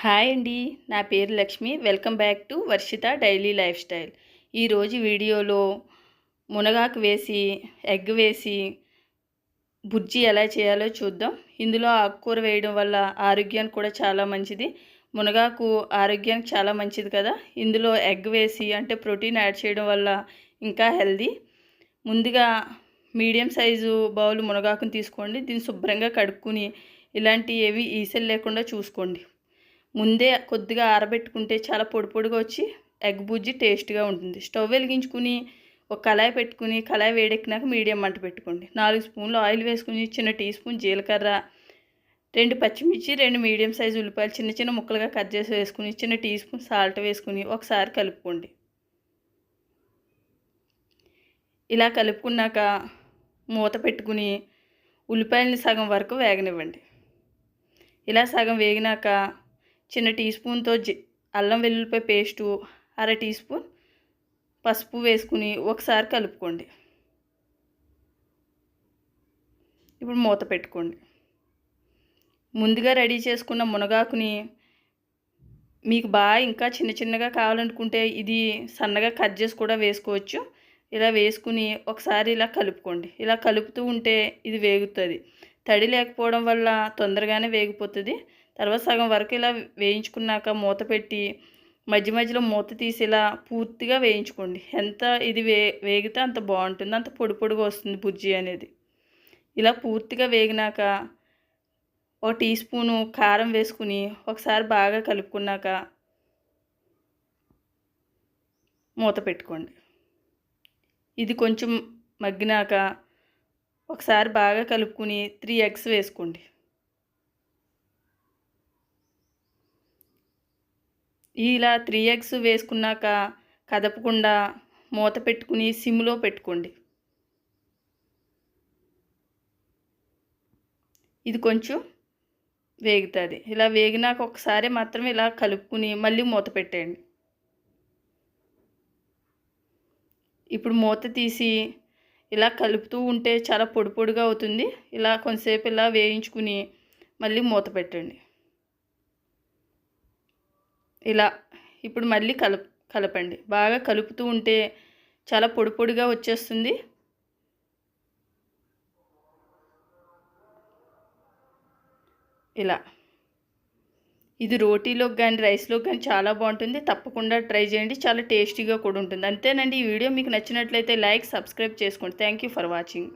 Hi అండి నా పేరు Lakshmi. Welcome back to Varshitha daily lifestyle. ఈరోజు వీడియోలో మునగాకు వేసి ఎగ్ వేసి బుజ్జి ఎలా చేయాలో చూద్దాం. ఇందులో ఆకుకూర వేయడం వల్ల ఆరోగ్యానికి కూడా చాలా మంచిది. మునగాకు ఆరోగ్యానికి చాలా మంచిది కదా. ఇందులో ఎగ్ వేసి అంటే ప్రోటీన్ యాడ్ చేయడం వల్ల ఇంకా హెల్దీ. ముందుగా మీడియం సైజు బౌల్ మునగాకుని తీసుకోండి. దీన్ని శుభ్రంగా కడుక్కుని ఇలాంటి ఏవి ఈసెలు లేకుండా చూసుకోండి. ముందే కొద్దిగా ఆరబెట్టుకుంటే చాలా పొడి పొడిగా వచ్చి ఎగ్ బుజ్జి టేస్ట్గా ఉంటుంది. స్టవ్ వెలిగించుకుని ఒక కళాయి పెట్టుకుని కళాయి వేడెక్కినాక మీడియం మంట పెట్టుకోండి. నాలుగు స్పూన్లు ఆయిల్ వేసుకుని చిన్న టీ స్పూన్ జీలకర్ర రెండు పచ్చిమిర్చి రెండు మీడియం సైజు ఉల్లిపాయలు చిన్న చిన్న ముక్కలుగా కట్ చేసి వేసుకుని చిన్న టీ స్పూన్ సాల్ట్ వేసుకుని ఒకసారి కలుపుకోండి. ఇలా కలుపుకున్నాక మూత పెట్టుకుని ఉల్లిపాయలని సగం వరకు వేగనివ్వండి. ఇలా సగం వేగినాక చిన్న టీ స్పూన్తో జి అల్లం వెల్లుల్లిపాయ పేస్టు అర టీ స్పూన్ పసుపు వేసుకుని ఒకసారి కలుపుకోండి. ఇప్పుడు మూత పెట్టుకోండి. ముందుగా రెడీ చేసుకున్న మునగాకుని మీకు బాగా ఇంకా చిన్న చిన్నగా కావాలనుకుంటే ఇది సన్నగా కట్ చేసి కూడా వేసుకోవచ్చు. ఇలా వేసుకుని ఒకసారి ఇలా కలుపుకోండి. ఇలా కలుపుతూ ఉంటే ఇది వేగుతుంది. తడి లేకపోవడం వల్ల తొందరగానే వేగిపోతుంది. తర్వాత సగం వరకు ఇలా వేయించుకున్నాక మూత పెట్టి మధ్య మధ్యలో మూత తీసి ఇలా పూర్తిగా వేయించుకోండి. ఎంత ఇది వే వేగితే అంత బాగుంటుంది. అంత పొడి పొడిగా వస్తుంది బుజ్జి అనేది. ఇలా పూర్తిగా వేగినాక ఒక టీ స్పూను కారం వేసుకుని ఒకసారి బాగా కలుపుకున్నాక మూత పెట్టుకోండి. ఇది కొంచెం మగ్గినాక ఒకసారి బాగా కలుపుకుని త్రీ ఎగ్స్ వేసుకోండి. ఇలా త్రీ ఎగ్స్ వేసుకున్నాక కదపకుండా మూత పెట్టుకుని సిమ్లో పెట్టుకోండి. ఇది కొంచెం వేగుతుంది. ఇలా వేగినాక ఒకసారి మాత్రం ఇలా కలుపుకుని మళ్ళీ మూత పెట్టేయండి. ఇప్పుడు మూత తీసి ఇలా కలుపుతూ ఉంటే చాలా పొడి పొడిగా అవుతుంది. ఇలా కొంతసేపు ఇలా వేయించుకుని మళ్ళీ మూత పెట్టండి. ఇలా ఇప్పుడు మళ్ళీ కలప కలపండి. బాగా కలుపుతూ ఉంటే చాలా పొడి పొడిగా వచ్చేస్తుంది. ఇలా. ఇది రోటీలోకి కానీ రైస్లోకి కానీ చాలా బాగుంటుంది. తప్పకుండా ట్రై చేయండి. చాలా టేస్టీగా కూడా ఉంటుంది. అంతేనండి. ఈ వీడియో మీకు నచ్చినట్లయితే లైక్ సబ్స్క్రైబ్ చేసుకోండి. Thank you for watching.